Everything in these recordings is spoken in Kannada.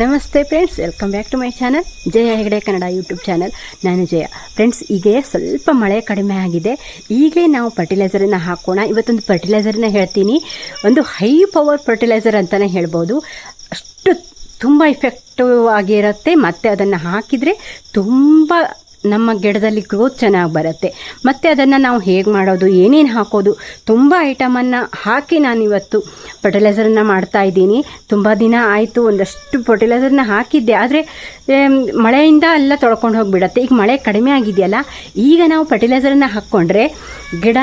ನಮಸ್ತೆ friends welcome back to my channel Jaya Hegde Kannada YouTube channel ನಾನು ಜಯ. ಫ್ರೆಂಡ್ಸ್ ಈಗ ಸ್ವಲ್ಪ ಮಳೆ ಕಡಿಮೆ ಆಗಿದೆ. ಈಗಲೇ ನಾವು ಫರ್ಟಿಲೈಸರನ್ನು ಹಾಕೋಣ. ಇವತ್ತೊಂದು ಫರ್ಟಿಲೈಸರನ್ನ ಹೇಳ್ತೀನಿ. ಒಂದು ಹೈ ಪವರ್ ಫರ್ಟಿಲೈಸರ್ ಅಂತಲೇ ಹೇಳ್ಬೋದು. ಅಷ್ಟು ತುಂಬ ಇಫೆಕ್ಟಿವ್ ಆಗಿರುತ್ತೆ ಮತ್ತು ಅದನ್ನು ಹಾಕಿದರೆ ತುಂಬ ನಮ್ಮ ಗಿಡದಲ್ಲಿ ಗ್ರೋತ್ ಚೆನ್ನಾಗಿ ಬರುತ್ತೆ. ಮತ್ತು ಅದನ್ನು ನಾವು ಹೇಗೆ ಮಾಡೋದು, ಏನೇನು ಹಾಕೋದು, ತುಂಬ ಐಟಮನ್ನು ಹಾಕಿ ನಾನು ಇವತ್ತು ಫರ್ಟಿಲೈಸರನ್ನು ಮಾಡ್ತಾ ಇದ್ದೀನಿ. ತುಂಬ ದಿನ ಆಯಿತು, ಒಂದಷ್ಟು ಫರ್ಟಿಲೈಸರ್ನ ಹಾಕಿದ್ದೆ. ಆದರೆ ಮಳೆಯಿಂದ ಎಲ್ಲ ತೊಳ್ಕೊಂಡು ಹೋಗಿಬಿಡತ್ತೆ. ಈಗ ಮಳೆ ಕಡಿಮೆ ಆಗಿದೆಯಲ್ಲ, ಈಗ ನಾವು ಫರ್ಟಿಲೈಸರನ್ನು ಹಾಕ್ಕೊಂಡ್ರೆ ಗಿಡ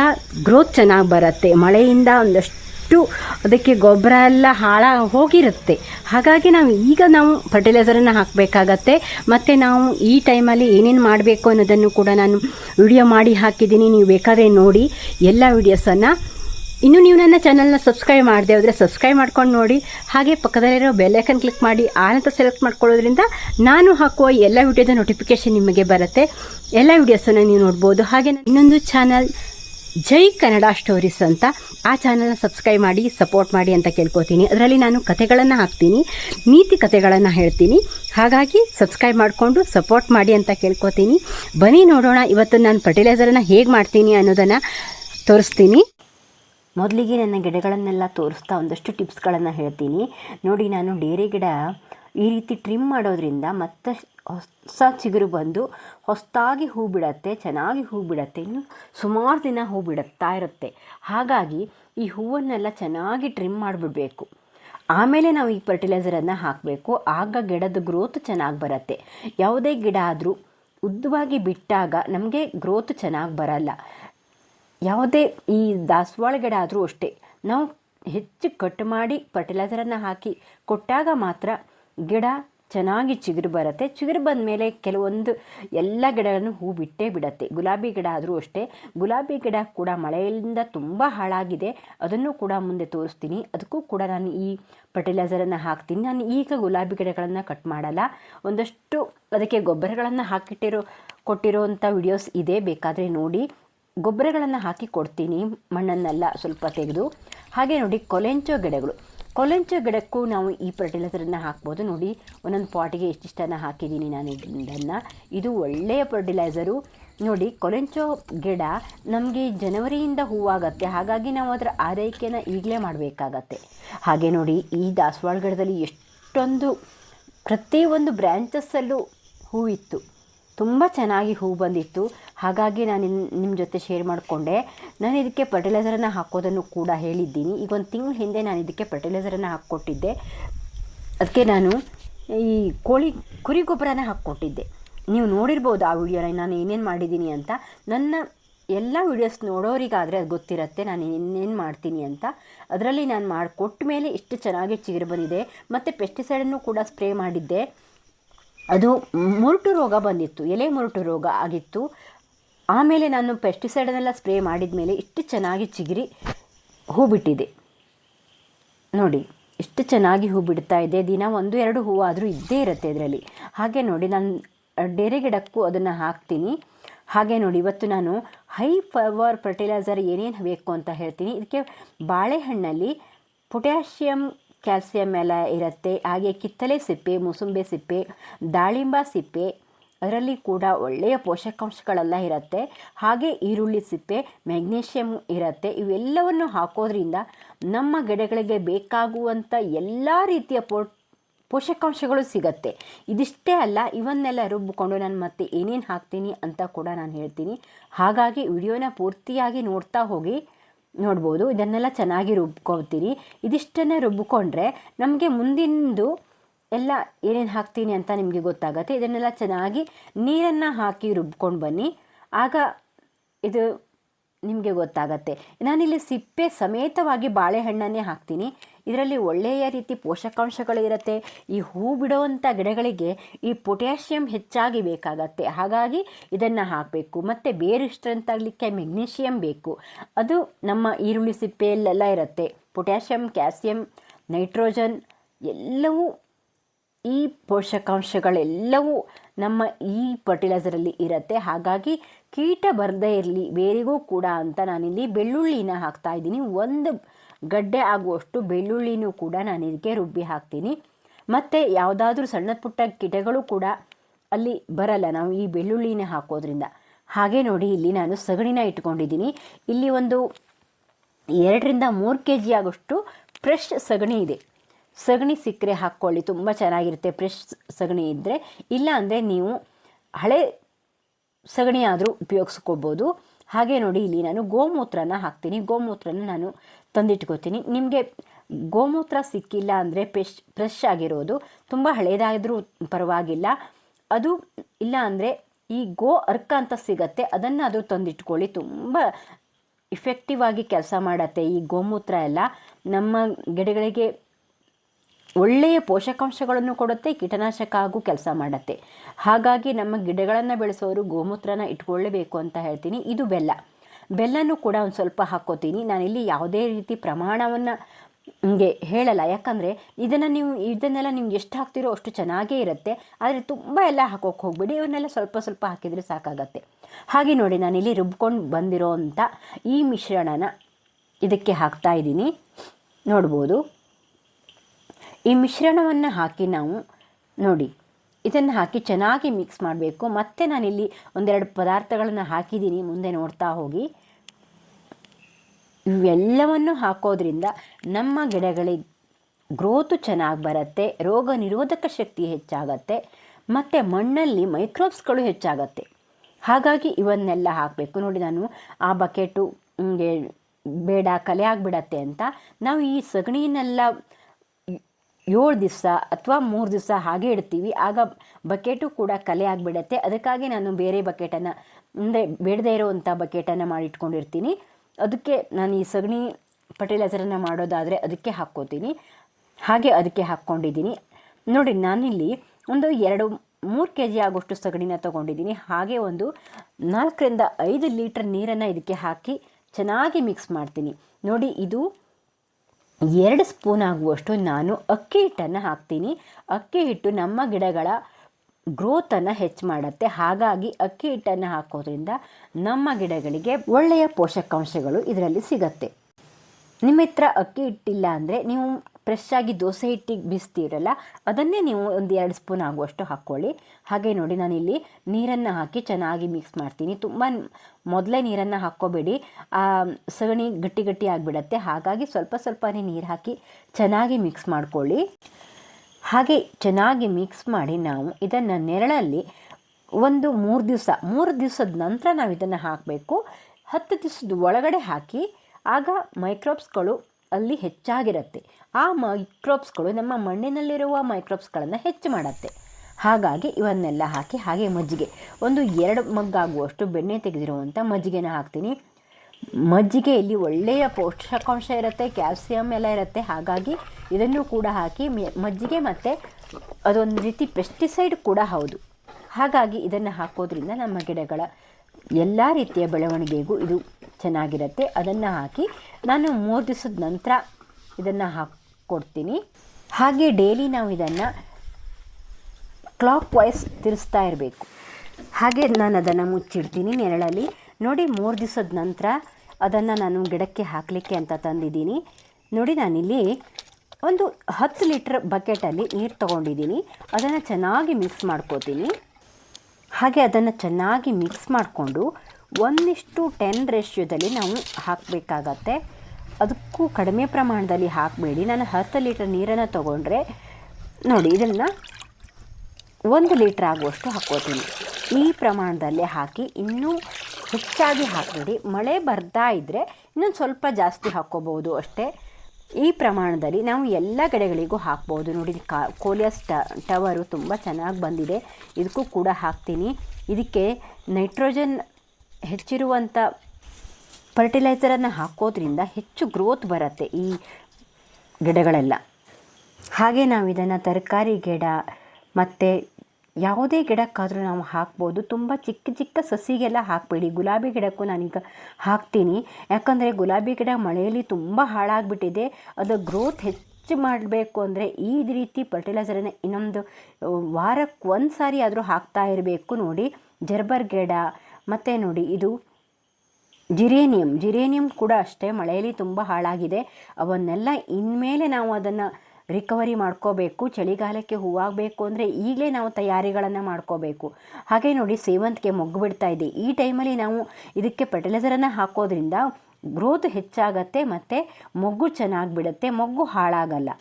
ಗ್ರೋತ್ ಚೆನ್ನಾಗಿ ಬರುತ್ತೆ. ಮಳೆಯಿಂದ ಒಂದಷ್ಟು ಅದಕ್ಕೆ ಗೊಬ್ಬರ ಎಲ್ಲ ಹಾಳ ಹೋಗಿರುತ್ತೆ. ಹಾಗಾಗಿ ನಾವು ಈಗ ನಾವು ಫರ್ಟಿಲೈಸರನ್ನು ಹಾಕಬೇಕಾಗತ್ತೆ. ಮತ್ತು ನಾವು ಈ ಟೈಮಲ್ಲಿ ಏನೇನು ಮಾಡಬೇಕು ಅನ್ನೋದನ್ನು ಕೂಡ ನಾನು ವಿಡಿಯೋ ಮಾಡಿ ಹಾಕಿದ್ದೀನಿ. ನೀವು ಬೇಕಾದರೆ ನೋಡಿ ಎಲ್ಲ ವಿಡಿಯೋಸನ್ನು ಇನ್ನು ನೀವು ನನ್ನ ಚಾನಲ್ನ ಸಬ್ಸ್ಕ್ರೈಬ್ ಮಾಡಿದೆ ಹೋದರೆ ಸಬ್ಸ್ಕ್ರೈಬ್ ಮಾಡ್ಕೊಂಡು ನೋಡಿ. ಹಾಗೆ ಪಕ್ಕದಲ್ಲಿರೋ ಬೆಲ್ಲೈಕನ್ ಕ್ಲಿಕ್ ಮಾಡಿ ಆನಂತ ಸೆಲೆಕ್ಟ್ ಮಾಡ್ಕೊಳ್ಳೋದ್ರಿಂದ ನಾನು ಹಾಕುವ ಎಲ್ಲ ವಿಡಿಯೋದ ನೋಟಿಫಿಕೇಷನ್ ನಿಮಗೆ ಬರುತ್ತೆ. ಎಲ್ಲ ವಿಡಿಯೋಸನ್ನು ನೀವು ನೋಡ್ಬೋದು. ಹಾಗೆ ಇನ್ನೊಂದು ಚಾನಲ್ ಜೈ ಕನ್ನಡ ಸ್ಟೋರೀಸ್ ಅಂತ ಆ ಚಾನಲ್ನ ಸಬ್ಸ್ಕ್ರೈಬ್ ಮಾಡಿ ಸಪೋರ್ಟ್ ಮಾಡಿ ಅಂತ ಕೇಳ್ಕೊತೀನಿ. ಅದರಲ್ಲಿ ನಾನು ಕಥೆಗಳನ್ನು ಹಾಕ್ತೀನಿ, ನೀತಿ ಕಥೆಗಳನ್ನು ಹೇಳ್ತೀನಿ. ಹಾಗಾಗಿ ಸಬ್ಸ್ಕ್ರೈಬ್ ಮಾಡಿಕೊಂಡು ಸಪೋರ್ಟ್ ಮಾಡಿ ಅಂತ ಕೇಳ್ಕೊತೀನಿ. ಬನ್ನಿ ನೋಡೋಣ, ಇವತ್ತು ನಾನು ಫರ್ಟಿಲೈಸರನ್ನು ಹೇಗೆ ಮಾಡ್ತೀನಿ ಅನ್ನೋದನ್ನು ತೋರಿಸ್ತೀನಿ. ಮೊದಲಿಗೆ ನನ್ನ ಗಿಡಗಳನ್ನೆಲ್ಲ ತೋರಿಸ್ತಾ ಒಂದಷ್ಟು ಟಿಪ್ಸ್ಗಳನ್ನು ಹೇಳ್ತೀನಿ. ನೋಡಿ, ನಾನು ಡೇರೆ ಗಿಡ ಈ ರೀತಿ ಟ್ರಿಮ್ ಮಾಡೋದ್ರಿಂದ ಮತ್ತೆ ಹೊಸ ಚಿಗುರು ಬಂದು ಹೊಸದಾಗಿ ಹೂ ಬಿಡತ್ತೆ, ಚೆನ್ನಾಗಿ ಹೂ ಬಿಡತ್ತೆ, ಇನ್ನು ಸುಮಾರು ದಿನ ಹೂ ಬಿಡುತ್ತಾ ಇರುತ್ತೆ. ಹಾಗಾಗಿ ಈ ಹೂವನ್ನೆಲ್ಲ ಚೆನ್ನಾಗಿ ಟ್ರಿಮ್ ಮಾಡಿಬಿಡಬೇಕು. ಆಮೇಲೆ ನಾವು ಈ ಫರ್ಟಿಲೈಸರನ್ನು ಹಾಕಬೇಕು. ಆಗ ಗಿಡದ ಗ್ರೋತ್ ಚೆನ್ನಾಗಿ ಬರುತ್ತೆ. ಯಾವುದೇ ಗಿಡ ಆದರೂ ಉದ್ದವಾಗಿ ಬಿಟ್ಟಾಗ ನಮಗೆ ಗ್ರೋತ್ ಚೆನ್ನಾಗಿ ಬರಲ್ಲ. ಯಾವುದೇ ಈ ದಾಸವಾಳ ಗಿಡ ಆದರೂ ಅಷ್ಟೇ. ನಾವು ಹೆಚ್ಚು ಕಟ್ ಮಾಡಿ ಫರ್ಟಿಲೈಸರನ್ನು ಹಾಕಿ ಕೊಟ್ಟಾಗ ಮಾತ್ರ ಗಿಡ ಚೆನ್ನಾಗಿ ಚಿಗುರು ಬರುತ್ತೆ. ಚಿಗುರು ಬಂದ ಮೇಲೆ ಕೆಲವೊಂದು ಎಲ್ಲ ಗಿಡಗಳನ್ನು ಹೂ ಬಿಟ್ಟೇ ಬಿಡುತ್ತೆ. ಗುಲಾಬಿ ಗಿಡ ಆದರೂ ಅಷ್ಟೇ. ಗುಲಾಬಿ ಗಿಡ ಕೂಡ ಮಳೆಯಿಂದ ತುಂಬ ಹಾಳಾಗಿದೆ. ಅದನ್ನು ಕೂಡ ಮುಂದೆ ತೋರಿಸ್ತೀನಿ. ಅದಕ್ಕೂ ಕೂಡ ನಾನು ಈ ಫರ್ಟಿಲೈಸರನ್ನು ಹಾಕ್ತೀನಿ. ನಾನು ಈಗ ಗುಲಾಬಿ ಗಿಡಗಳನ್ನು ಕಟ್ ಮಾಡಲ್ಲ. ಒಂದಷ್ಟು ಅದಕ್ಕೆ ಗೊಬ್ಬರಗಳನ್ನು ಹಾಕಿಟ್ಟಿರೋ ಕೊಟ್ಟಿರೋವಂಥ ವಿಡಿಯೋಸ್ ಇದೆ. ಬೇಕಾದರೆ ನೋಡಿ. ಗೊಬ್ಬರಗಳನ್ನು ಹಾಕಿ ಕೊಡ್ತೀನಿ. ಮಣ್ಣನ್ನೆಲ್ಲ ಸ್ವಲ್ಪ ತೆಗೆದು. ಹಾಗೆ ನೋಡಿ, ಕೊಲೆಂಚೋ ಗಿಡಗಳು. ಕೊಲೆಂಚೋ ಗಿಡಕ್ಕೂ ನಾವು ಈ ಫರ್ಟಿಲೈಸರನ್ನು ಹಾಕ್ಬೋದು. ನೋಡಿ, ಒಂದೊಂದು ಪಾಟಿಗೆ ಎಷ್ಟಿಷ್ಟನ್ನು ಹಾಕಿದ್ದೀನಿ ನಾನು ಇದನ್ನು ಇದು ಒಳ್ಳೆಯ ಫರ್ಟಿಲೈಸರು ನೋಡಿ, ಕೊಲೆಂಚೋ ಗಿಡ ನಮಗೆ ಜನವರಿಯಿಂದ ಹೂವಾಗತ್ತೆ. ಹಾಗಾಗಿ ನಾವು ಅದರ ಆರೈಕೆನ ಈಗಲೇ ಮಾಡಬೇಕಾಗತ್ತೆ. ಹಾಗೆ ನೋಡಿ, ಈ ದಾಸವಾಳ ಗಿಡದಲ್ಲಿ ಎಷ್ಟೊಂದು, ಪ್ರತಿಯೊಂದು ಬ್ರ್ಯಾಂಚಸ್ಸಲ್ಲೂ ಹೂವಿತ್ತು. ತುಂಬ ಚೆನ್ನಾಗಿ ಹೂ ಬಂದಿತ್ತು. ಹಾಗಾಗಿ ನಾನು ನಿಮ್ಮ ಜೊತೆ ಶೇರ್ ಮಾಡಿಕೊಂಡೆ. ನಾನು ಇದಕ್ಕೆ ಫರ್ಟಿಲೈಸರನ್ನು ಹಾಕೋದನ್ನು ಕೂಡ ಹೇಳಿದ್ದೀನಿ. ಈಗ ಒಂದು ತಿಂಗಳ ಹಿಂದೆ ನಾನು ಇದಕ್ಕೆ ಫರ್ಟಿಲೈಸರನ್ನು ಹಾಕ್ಕೊಟ್ಟಿದ್ದೆ. ಅದಕ್ಕೆ ನಾನು ಈ ಕೋಳಿ, ಕುರಿ ಗೊಬ್ಬರನ ಹಾಕ್ಕೊಟ್ಟಿದ್ದೆ. ನೀವು ನೋಡಿರ್ಬೋದು ಆ ವಿಡಿಯೋನ ನಾನು ಏನೇನು ಮಾಡಿದ್ದೀನಿ ಅಂತ. ನನ್ನ ಎಲ್ಲ ವಿಡಿಯೋಸ್ ನೋಡೋರಿಗಾದರೆ ಅದು ಗೊತ್ತಿರುತ್ತೆ, ನಾನು ಇನ್ನೇನು ಮಾಡ್ತೀನಿ ಅಂತ. ಅದರಲ್ಲಿ ನಾನು ಮಾಡಿಕೊಟ್ಟ ಮೇಲೆ ಇಷ್ಟು ಚೆನ್ನಾಗಿ ಚಿಗುರು ಬಂದಿದೆ. ಮತ್ತು ಪೆಸ್ಟಿಸೈಡನ್ನು ಕೂಡ ಸ್ಪ್ರೇ ಮಾಡಿದ್ದೆ. ಅದು ಮುರುಟು ರೋಗ ಬಂದಿತ್ತು. ಎಲೆ ಮುರುಟು ರೋಗ ಆಗಿತ್ತು. ಆಮೇಲೆ ನಾನು ಪೆಸ್ಟಿಸೈಡನ್ನೆಲ್ಲ ಸ್ಪ್ರೇ ಮಾಡಿದ ಮೇಲೆ ಇಷ್ಟು ಚೆನ್ನಾಗಿ ಚಿಗಿರಿ ಹೂ ಬಿಟ್ಟಿದೆ ನೋಡಿ, ಇಷ್ಟು ಚೆನ್ನಾಗಿ ಹೂ ಬಿಡ್ತಾ ಇದೆ. ದಿನ ಒಂದು, ಎರಡು ಹೂವು ಆದರೂ ಇದ್ದೇ ಇರುತ್ತೆ ಇದರಲ್ಲಿ. ಹಾಗೆ ನೋಡಿ, ನಾನು ಡೇರೆ ಗಿಡಕ್ಕೂ ಅದನ್ನು ಹಾಕ್ತೀನಿ. ಹಾಗೆ ನೋಡಿ, ಇವತ್ತು ನಾನು ಹೈ ಪವರ್ ಫರ್ಟಿಲೈಸರ್ ಏನೇನು ಬೇಕು ಅಂತ ಹೇಳ್ತೀನಿ. ಇದಕ್ಕೆ ಬಾಳೆಹಣ್ಣಲ್ಲಿ ಪೊಟ್ಯಾಷಿಯಂ ಕ್ಯಾಲ್ಸಿಯಂ ಎಲ್ಲ ಇರುತ್ತೆ. ಹಾಗೆ ಕಿತ್ತಲೆ ಸಿಪ್ಪೆ, ಮೂಸುಂಬೆ ಸಿಪ್ಪೆ, ದಾಳಿಂಬ ಸಿಪ್ಪೆ ಅದರಲ್ಲಿ ಕೂಡ ಒಳ್ಳೆಯ ಪೋಷಕಾಂಶಗಳೆಲ್ಲ ಇರುತ್ತೆ. ಹಾಗೆ ಈರುಳ್ಳಿ ಸಿಪ್ಪೆ ಮ್ಯಾಗ್ನೀಷಿಯಮ್ ಇರುತ್ತೆ. ಇವೆಲ್ಲವನ್ನು ಹಾಕೋದ್ರಿಂದ ನಮ್ಮ ಗಿಡಗಳಿಗೆ ಬೇಕಾಗುವಂಥ ಎಲ್ಲ ರೀತಿಯ ಪೋ, ಪೋಷಕಾಂಶಗಳು ಸಿಗತ್ತೆ. ಇದಿಷ್ಟೇ ಅಲ್ಲ, ಇವನ್ನೆಲ್ಲ ರುಬ್ಬಿಕೊಂಡು ನಾನು ಮತ್ತೆ ಏನೇನು ಹಾಕ್ತೀನಿ ಅಂತ ಕೂಡ ನಾನು ಹೇಳ್ತೀನಿ. ಹಾಗಾಗಿ ವಿಡಿಯೋನ ಪೂರ್ತಿಯಾಗಿ ನೋಡ್ತಾ ಹೋಗಿ ನೋಡ್ಬೋದು. ಇದನ್ನೆಲ್ಲ ಚೆನ್ನಾಗಿ ರುಬ್ಕೋತೀನಿ ಇದಿಷ್ಟನ್ನೇ ರುಬ್ಬಿಕೊಂಡ್ರೆ ನಮಗೆ ಮುಂದಿಂದು ಎಲ್ಲ ಏನೇನು ಹಾಕ್ತೀನಿ ಅಂತ ನಿಮಗೆ ಗೊತ್ತಾಗತ್ತೆ. ಇದನ್ನೆಲ್ಲ ಚೆನ್ನಾಗಿ ನೀರನ್ನು ಹಾಕಿ ರುಬ್ಕೊಂಡು ಬನ್ನಿ. ಆಗ ಇದು ನಿಮಗೆ ಗೊತ್ತಾಗತ್ತೆ. ನಾನಿಲ್ಲಿ ಸಿಪ್ಪೆ ಸಮೇತವಾಗಿ ಬಾಳೆಹಣ್ಣನ್ನೇ ಹಾಕ್ತೀನಿ. ಇದರಲ್ಲಿ ಒಳ್ಳೆಯ ರೀತಿ ಪೋಷಕಾಂಶಗಳು ಇರುತ್ತೆ. ಈ ಹೂ ಬಿಡುವಂಥ ಗಿಡಗಳಿಗೆ ಈ ಪೊಟ್ಯಾಷಿಯಂ ಹೆಚ್ಚಾಗಿ ಬೇಕಾಗತ್ತೆ. ಹಾಗಾಗಿ ಇದನ್ನು ಹಾಕಬೇಕು. ಮತ್ತು ಬೇರೆ ಸ್ಟ್ರೆಂತ್ ಆಗಲಿಕ್ಕೆ ಮೆಗ್ನೀಷಿಯಂ ಬೇಕು. ಅದು ನಮ್ಮ ಈರುಳ್ಳಿ ಸಿಪ್ಪೆಯಲ್ಲೆಲ್ಲ ಇರುತ್ತೆ. ಪೊಟ್ಯಾಷಿಯಂ, ಕ್ಯಾಲ್ಸಿಯಂ, ನೈಟ್ರೋಜನ್ ಎಲ್ಲವೂ ಈ ಪೋಷಕಾಂಶಗಳೆಲ್ಲವೂ ನಮ್ಮ ಈ ಫರ್ಟಿಲೈಸರಲ್ಲಿ ಇರುತ್ತೆ. ಹಾಗಾಗಿ ಕೀಟ ಬರದೇ ಇರಲಿ, ಬೇರಿಗೂ ಕೂಡ ಅಂತ ನಾನಿಲ್ಲಿ ಬೆಳ್ಳುಳ್ಳಿನ ಹಾಕ್ತಾ ಇದ್ದೀನಿ. ಒಂದು ಗಡ್ಡೆ ಆಗುವಷ್ಟು ಬೆಳ್ಳುಳ್ಳಿನೂ ಕೂಡ ನಾನು ಇದಕ್ಕೆ ರುಬ್ಬಿ ಹಾಕ್ತೀನಿ. ಮತ್ತು ಯಾವುದಾದ್ರೂ ಸಣ್ಣ ಪುಟ್ಟ ಕೀಟಗಳು ಕೂಡ ಅಲ್ಲಿ ಬರಲ್ಲ ನಾವು ಈ ಬೆಳ್ಳುಳ್ಳಿನ ಹಾಕೋದ್ರಿಂದ. ಹಾಗೆ ನೋಡಿ ಇಲ್ಲಿ ನಾನು ಸಗಣಿನ ಇಟ್ಕೊಂಡಿದ್ದೀನಿ. ಇಲ್ಲಿ ಒಂದು ಎರಡರಿಂದ ಮೂರು ಕೆ ಜಿ ಆಗೋಷ್ಟು ಫ್ರೆಶ್ ಸಗಣಿ ಇದೆ. ಸಗಣಿ ಸಿಕ್ಕರೆ ಹಾಕ್ಕೊಳ್ಳಿ, ತುಂಬ ಚೆನ್ನಾಗಿರುತ್ತೆ ಫ್ರೆಶ್ ಸಗಣಿ ಇದ್ದರೆ ಇಲ್ಲ ಅಂದರೆ ನೀವು ಹಳೆ ಸಗಣಿ ಆದರೂ ಉಪಯೋಗಿಸ್ಕೋಬೋದು. ಹಾಗೆ ನೋಡಿ ಇಲ್ಲಿ ನಾನು ಗೋಮೂತ್ರನ ಹಾಕ್ತೀನಿ. ಗೋಮೂತ್ರನ ನಾನು ತಂದಿಟ್ಕೋತೀನಿ. ನಿಮಗೆ ಗೋಮೂತ್ರ ಸಿಕ್ಕಿಲ್ಲ ಅಂದರೆ ಫ್ರೆಶ್ ಫ್ರೆಶ್ ಆಗಿರೋದು. ತುಂಬ ಹಳೇದಾದರೂ ಪರವಾಗಿಲ್ಲ. ಅದು ಇಲ್ಲ ಅಂದರೆ ಈ ಗೋ ಅರ್ಕ ಅಂತ ಸಿಗತ್ತೆ ಅದನ್ನು ಅದು ತಂದಿಟ್ಕೊಳ್ಳಿ. ತುಂಬ ಇಫೆಕ್ಟಿವ್ ಆಗಿ ಕೆಲಸ ಮಾಡತ್ತೆ ಈ ಗೋಮೂತ್ರ ಎಲ್ಲ. ನಮ್ಮ ಗಿಡಗಳಿಗೆ ಒಳ್ಳೆಯ ಪೋಷಕಾಂಶಗಳನ್ನು ಕೊಡುತ್ತೆ, ಕೀಟನಾಶಕ ಹಾಗೂ ಕೆಲಸ ಮಾಡುತ್ತೆ. ಹಾಗಾಗಿ ನಮ್ಮ ಗಿಡಗಳನ್ನು ಬೆಳೆಸೋರು ಗೋಮೂತ್ರನ ಇಟ್ಕೊಳ್ಳೇಬೇಕು ಅಂತ ಹೇಳ್ತೀನಿ. ಇದು ಬೆಲ್ಲ. ಬೆಲ್ಲನೂ ಕೂಡ ಒಂದು ಸ್ವಲ್ಪ ಹಾಕ್ಕೋತೀನಿ. ನಾನಿಲ್ಲಿ ಯಾವುದೇ ರೀತಿ ಪ್ರಮಾಣವನ್ನು ನಿಮಗೆ ಹೇಳಲ್ಲ. ಯಾಕಂದರೆ ಇದನ್ನು ನೀವು, ಇದನ್ನೆಲ್ಲ ನಿಮ್ಗೆ ಎಷ್ಟು ಹಾಕ್ತಿರೋ ಅಷ್ಟು ಚೆನ್ನಾಗೇ ಇರುತ್ತೆ. ಆದರೆ ತುಂಬ ಎಲ್ಲ ಹಾಕೋಕೆ ಹೋಗ್ಬಿಡಿ. ಇವನ್ನೆಲ್ಲ ಸ್ವಲ್ಪ ಸ್ವಲ್ಪ ಹಾಕಿದರೆ ಸಾಕಾಗತ್ತೆ. ಹಾಗೆ ನೋಡಿ, ನಾನಿಲ್ಲಿ ರುಬ್ಕೊಂಡು ಬಂದಿರೋ ಅಂಥ ಈ ಮಿಶ್ರಣನ ಇದಕ್ಕೆ ಹಾಕ್ತಾ ಇದ್ದೀನಿ. ನೋಡ್ಬೋದು. ಈ ಮಿಶ್ರಣವನ್ನು ಹಾಕಿ ನಾವು ನೋಡಿ, ಇದನ್ನು ಹಾಕಿ ಚೆನ್ನಾಗಿ ಮಿಕ್ಸ್ ಮಾಡಬೇಕು. ಮತ್ತೆ ನಾನಿಲ್ಲಿ ಒಂದೆರಡು ಪದಾರ್ಥಗಳನ್ನು ಹಾಕಿದ್ದೀನಿ, ಮುಂದೆ ನೋಡ್ತಾ ಹೋಗಿ. ಇವೆಲ್ಲವನ್ನು ಹಾಕೋದ್ರಿಂದ ನಮ್ಮ ಗಿಡಗಳಿಗೆ ಗ್ರೋತು ಚೆನ್ನಾಗಿ ಬರುತ್ತೆ, ರೋಗ ನಿರೋಧಕ ಶಕ್ತಿ ಹೆಚ್ಚಾಗತ್ತೆ, ಮತ್ತು ಮಣ್ಣಲ್ಲಿ ಮೈಕ್ರೋಬ್ಸ್ಗಳು ಹೆಚ್ಚಾಗತ್ತೆ. ಹಾಗಾಗಿ ಇವನ್ನೆಲ್ಲ ಹಾಕಬೇಕು. ನೋಡಿ, ನಾನು ಆ ಬಕೆಟು ಬೇಡ, ಕಲೆ ಆಗಿಬಿಡತ್ತೆ ಅಂತ ನಾವು ಈ ಸಗಣಿನೆಲ್ಲ ಏಳು ದಿವಸ ಅಥವಾ ಮೂರು ದಿವಸ ಹಾಗೆ ಇಡ್ತೀವಿ. ಆಗ ಬಕೆಟು ಕೂಡ ಕಲೆ ಆಗಿಬಿಡತ್ತೆ. ಅದಕ್ಕಾಗಿ ನಾನು ಬೇರೆ ಬಕೆಟನ್ನು, ಅಂದರೆ ಬೇಡದೇ ಇರೋವಂಥ ಬಕೆಟನ್ನು ಮಾಡಿಟ್ಕೊಂಡಿರ್ತೀನಿ. ಅದಕ್ಕೆ ನಾನು ಈ ಸಗಣಿ ಫರ್ಟಿಲೈಸರನ್ನು ಮಾಡೋದಾದರೆ ಅದಕ್ಕೆ ಹಾಕ್ಕೋತೀನಿ. ಹಾಗೆ ಅದಕ್ಕೆ ಹಾಕ್ಕೊಂಡಿದ್ದೀನಿ. ನೋಡಿ, ನಾನಿಲ್ಲಿ ಒಂದು ಎರಡು ಮೂರು ಕೆ ಜಿ ಆಗೋಷ್ಟು ಸಗಣಿನ ತೊಗೊಂಡಿದ್ದೀನಿ. ಹಾಗೆ ಒಂದು ನಾಲ್ಕರಿಂದ ಐದು ಲೀಟ್ರ್ ನೀರನ್ನು ಇದಕ್ಕೆ ಹಾಕಿ ಚೆನ್ನಾಗಿ ಮಿಕ್ಸ್ ಮಾಡ್ತೀನಿ. ನೋಡಿ, ಇದು ಎರಡು ಸ್ಪೂನ್ ಆಗುವಷ್ಟು ನಾನು ಅಕ್ಕಿ ಹಿಟ್ಟನ್ನು ಹಾಕ್ತೀನಿ. ಅಕ್ಕಿ ಹಿಟ್ಟು ನಮ್ಮ ಗಿಡಗಳ ಗ್ರೋತನ್ನು ಹೆಚ್ಚು ಮಾಡುತ್ತೆ. ಹಾಗಾಗಿ ಅಕ್ಕಿ ಹಿಟ್ಟನ್ನು ಹಾಕೋದ್ರಿಂದ ನಮ್ಮ ಗಿಡಗಳಿಗೆ ಒಳ್ಳೆಯ ಪೋಷಕಾಂಶಗಳು ಇದರಲ್ಲಿ ಸಿಗತ್ತೆ. ನಿಮ್ಮ ಹತ್ರ ಅಕ್ಕಿ ಹಿಟ್ಟಿಲ್ಲ ಅಂದರೆ ನೀವು ಫ್ರೆಶ್ ಆಗಿ ದೋಸೆ ಹಿಟ್ಟಿಗೆ ಬೀಸ್ತೀರಲ್ಲ, ಅದನ್ನೇ ನೀವು ಒಂದು ಎರಡು ಸ್ಪೂನ್ ಆಗುವಷ್ಟು ಹಾಕ್ಕೊಳ್ಳಿ ಹಾಗೆ ನೋಡಿ ನಾನಿಲ್ಲಿ ನೀರನ್ನು ಹಾಕಿ ಚೆನ್ನಾಗಿ ಮಿಕ್ಸ್ ಮಾಡ್ತೀನಿ. ತುಂಬ ಮೊದಲೇ ನೀರನ್ನು ಹಾಕ್ಕೋಬೇಡಿ. ಸಗಣಿ ಗಟ್ಟಿ ಗಟ್ಟಿ ಆಗಿಬಿಡತ್ತೆ. ಹಾಗಾಗಿ ಸ್ವಲ್ಪ ಸ್ವಲ್ಪನೇ ನೀರು ಹಾಕಿ ಚೆನ್ನಾಗಿ ಮಿಕ್ಸ್ ಮಾಡ್ಕೊಳ್ಳಿ. ಹಾಗೆ ಚೆನ್ನಾಗಿ ಮಿಕ್ಸ್ ಮಾಡಿ ನಾವು ಇದನ್ನು ನೆರಳಲ್ಲಿ ಒಂದು ಮೂರು ದಿವಸ, ಮೂರು ದಿವಸದ ನಂತರ ನಾವು ಇದನ್ನು ಹಾಕಬೇಕು. ಹತ್ತು ದಿವಸದ ಒಳಗಡೆ ಹಾಕಿ ಆಗ ಮೈಕ್ರೋಬ್ಸ್ಗಳು ಅಲ್ಲಿ ಹೆಚ್ಚಾಗಿರುತ್ತೆ. ಆ ಮೈಕ್ರೋಬ್ಸ್ಗಳು ನಮ್ಮ ಮಣ್ಣಿನಲ್ಲಿರುವ ಮೈಕ್ರೋಬ್ಸ್ಗಳನ್ನು ಹೆಚ್ಚು ಮಾಡುತ್ತೆ. ಹಾಗಾಗಿ ಇವನ್ನೆಲ್ಲ ಹಾಕಿ ಹಾಗೆ ಮಜ್ಜಿಗೆ. ಒಂದು ಎರಡು ಮಗ್ಗಾಗುವಷ್ಟು ಬೆಣ್ಣೆ ತೆಗೆದಿರುವಂಥ ಮಜ್ಜಿಗೆನ ಹಾಕ್ತೀನಿ. ಮಜ್ಜಿಗೆಯಲ್ಲಿ ಒಳ್ಳೆಯ ಪೌಷ್ಟಿಕಾಂಶ ಇರುತ್ತೆ, ಕ್ಯಾಲ್ಸಿಯಂ ಎಲ್ಲ ಇರುತ್ತೆ. ಹಾಗಾಗಿ ಇದನ್ನು ಕೂಡ ಹಾಕಿ ಮಜ್ಜಿಗೆ ಮತ್ತು ಅದೊಂದು ರೀತಿ ಪೆಸ್ಟಿಸೈಡ್ ಕೂಡ ಹೌದು. ಹಾಗಾಗಿ ಇದನ್ನು ಹಾಕೋದ್ರಿಂದ ನಮ್ಮ ಗಿಡಗಳ ಎಲ್ಲ ರೀತಿಯ ಬೆಳವಣಿಗೆಗೂ ಇದು ಚೆನ್ನಾಗಿರುತ್ತೆ. ಅದನ್ನು ಹಾಕಿ ನಾನು ಮೂರು ದಿವಸದ ನಂತರ ಇದನ್ನು ಹಾಕ್ಕೊಡ್ತೀನಿ ಹಾಗೆ ಡೈಲಿ ನಾವು ಇದನ್ನು ಕ್ಲಾಕ್ ವೈಸ್ ತಿರ್ಸ್ತಾ ಇರಬೇಕು. ಹಾಗೆ ನಾನು ಅದನ್ನು ಮುಚ್ಚಿಡ್ತೀನಿ ನೆರಳಲ್ಲಿ. ನೋಡಿ ಮೂರು ದಿವಸದ ನಂತರ ಅದನ್ನು ನಾನು ಗಿಡಕ್ಕೆ ಹಾಕಲಿಕ್ಕೆ ಅಂತ ತಂದಿದ್ದೀನಿ. ನೋಡಿ ನಾನಿಲ್ಲಿ ಒಂದು ಹತ್ತು ಲೀಟ್ರ್ ಬಕೆಟಲ್ಲಿ ನೀರು ತೊಗೊಂಡಿದ್ದೀನಿ. ಅದನ್ನು ಚೆನ್ನಾಗಿ ಮಿಕ್ಸ್ ಮಾಡ್ಕೋತೀನಿ. ಹಾಗೆ ಅದನ್ನು ಚೆನ್ನಾಗಿ ಮಿಕ್ಸ್ ಮಾಡಿಕೊಂಡು ಒಂದಿಷ್ಟು ಟೆನ್ ರೇಷ್ಯೋದಲ್ಲಿ ನಾವು ಹಾಕಬೇಕಾಗತ್ತೆ. ಅದಕ್ಕೂ ಕಡಿಮೆ ಪ್ರಮಾಣದಲ್ಲಿ ಹಾಕಬೇಡಿ. ನಾನು ಹತ್ತು ಲೀಟರ್ ನೀರನ್ನು ತೊಗೊಂಡ್ರೆ ನೋಡಿ ಇದನ್ನು ಒಂದು ಲೀಟ್ರ್ ಆಗುವಷ್ಟು ಹಾಕ್ಕೋತೀನಿ ಈ ಪ್ರಮಾಣದಲ್ಲಿ ಹಾಕಿ ಇನ್ನೂ ಹೆಚ್ಚಾಗಿ ಹಾಕಬೇಡಿ. ಮಳೆ ಬರ್ತಾ ಇದ್ದರೆ ಇನ್ನೊಂದು ಸ್ವಲ್ಪ ಜಾಸ್ತಿ ಹಾಕ್ಕೋಬೋದು ಅಷ್ಟೇ. ಈ ಪ್ರಮಾಣದಲ್ಲಿ ನಾವು ಎಲ್ಲ ಗಿಡಗಳಿಗೂ ಹಾಕ್ಬೋದು. ನೋಡಿ, ಕಾ ಕೋಲಿಯಸ್ ಟವರು ತುಂಬ ಚೆನ್ನಾಗಿ ಬಂದಿದೆ. ಇದಕ್ಕೂ ಕೂಡ ಹಾಕ್ತೀನಿ. ಇದಕ್ಕೆ ನೈಟ್ರೋಜನ್ ಹೆಚ್ಚಿರುವಂಥ ಫರ್ಟಿಲೈಸರನ್ನು ಹಾಕೋದ್ರಿಂದ ಹೆಚ್ಚು ಗ್ರೋತ್ ಬರುತ್ತೆ ಈ ಗಿಡಗಳೆಲ್ಲ. ಹಾಗೆ ನಾವು ಇದನ್ನು ತರಕಾರಿ ಗಿಡ, ಮತ್ತು ಯಾವುದೇ ಗಿಡಕ್ಕಾದರೂ ನಾವು ಹಾಕ್ಬೋದು. ತುಂಬ ಚಿಕ್ಕ ಚಿಕ್ಕ ಸಸಿಗೆಲ್ಲ ಹಾಕಬೇಡಿ. ಗುಲಾಬಿ ಗಿಡಕ್ಕೂ ನಾನೀಗ ಹಾಕ್ತೀನಿ. ಯಾಕಂದರೆ ಗುಲಾಬಿ ಗಿಡ ಮಳೆಯಲ್ಲಿ ತುಂಬ ಹಾಳಾಗಿಬಿಟ್ಟಿದೆ. ಅದು ಗ್ರೋತ್ ಹೆಚ್ಚು ಮಾಡಬೇಕು ಅಂದರೆ ಈ ರೀತಿ ಫರ್ಟಿಲೈಸರನ್ನು ಇನ್ನೊಂದು ವಾರಕ್ಕೆ ಒಂದು ಸಾರಿ ಆದರೂ ಹಾಕ್ತಾ ಇರಬೇಕು ನೋಡಿ. ಜರ್ಬರ್ ಗಿಡ, ಮತ್ತು ನೋಡಿ ಇದು ಜಿರೇನಿಯಂ. ಜಿರೇನಿಯಂ ಕೂಡ ಅಷ್ಟೇ ಮಳೆಯಲ್ಲಿ ತುಂಬ ಹಾಳಾಗಿದೆ. ಅವನ್ನೆಲ್ಲ ಇನ್ಮೇಲೆ ನಾವು ಅದನ್ನು ರಿಕವರಿ ಮಾಡ್ಕೋಬೇಕು, ಚಳಿಗಾಲಕ್ಕೆ ಹೂವಾಗಬೇಕು ಅಂದರೆ ಈಗಲೇ ನಾವು ತಯಾರಿಗಳನ್ನು ಮಾಡ್ಕೋಬೇಕು. ಹಾಗೆ ನೋಡಿ ಸೇವಂತಿಗೆ ಮೊಗ್ಗು ಬಿಡ್ತಾ ಇದೆ. ಈ ಟೈಮಲ್ಲಿ ನಾವು ಇದಕ್ಕೆ ಫರ್ಟಿಲೈಸರನ್ನು ಹಾಕೋದ್ರಿಂದ ಗ್ರೋತ್ ಹೆಚ್ಚಾಗತ್ತೆ ಮತ್ತು ಮೊಗ್ಗು ಚೆನ್ನಾಗಿ ಬಿಡುತ್ತೆ, ಮೊಗ್ಗು ಹಾಳಾಗಲ್ಲ.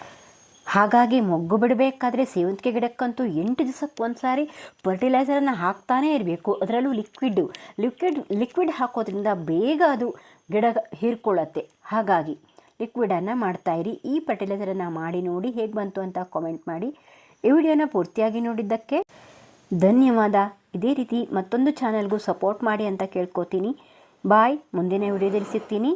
ಹಾಗಾಗಿ ಮೊಗ್ಗು ಬಿಡಬೇಕಾದ್ರೆ ಸೇವಂತಿಗೆ ಗಿಡಕ್ಕಂತೂ ಎಂಟು ದಿವಸಕ್ಕೆ ಒಂದು ಸಾರಿ ಫರ್ಟಿಲೈಸರನ್ನು ಹಾಕ್ತಾನೇ ಇರಬೇಕು. ಅದರಲ್ಲೂ ಲಿಕ್ವಿಡ್ಡು ಲಿಕ್ವಿಡ್ ಲಿಕ್ವಿಡ್ ಹಾಕೋದ್ರಿಂದ ಬೇಗ ಅದು ಗಿಡ ಹೀರ್ಕೊಳ್ಳುತ್ತೆ. ಹಾಗಾಗಿ ಲಿಕ್ವಿಡನ್ನು ಮಾಡ್ತಾಯಿರಿ. ಈ ಫರ್ಟಿಲೈಸರನ್ನು ಮಾಡಿ ನೋಡಿ ಹೇಗೆ ಬಂತು ಅಂತ ಕಾಮೆಂಟ್ ಮಾಡಿ. ಈ ವಿಡಿಯೋನ ಪೂರ್ತಿಯಾಗಿ ನೋಡಿದ್ದಕ್ಕೆ ಧನ್ಯವಾದ. ಇದೇ ರೀತಿ ಮತ್ತೊಂದು ಚಾನಲ್ಗೂ ಸಪೋರ್ಟ್ ಮಾಡಿ ಅಂತ ಕೇಳ್ಕೊತೀನಿ. ಬಾಯ್ ಮುಂದಿನ ವಿಡಿಯೋದಲ್ಲಿ ಸಿಗ್ತೀನಿ.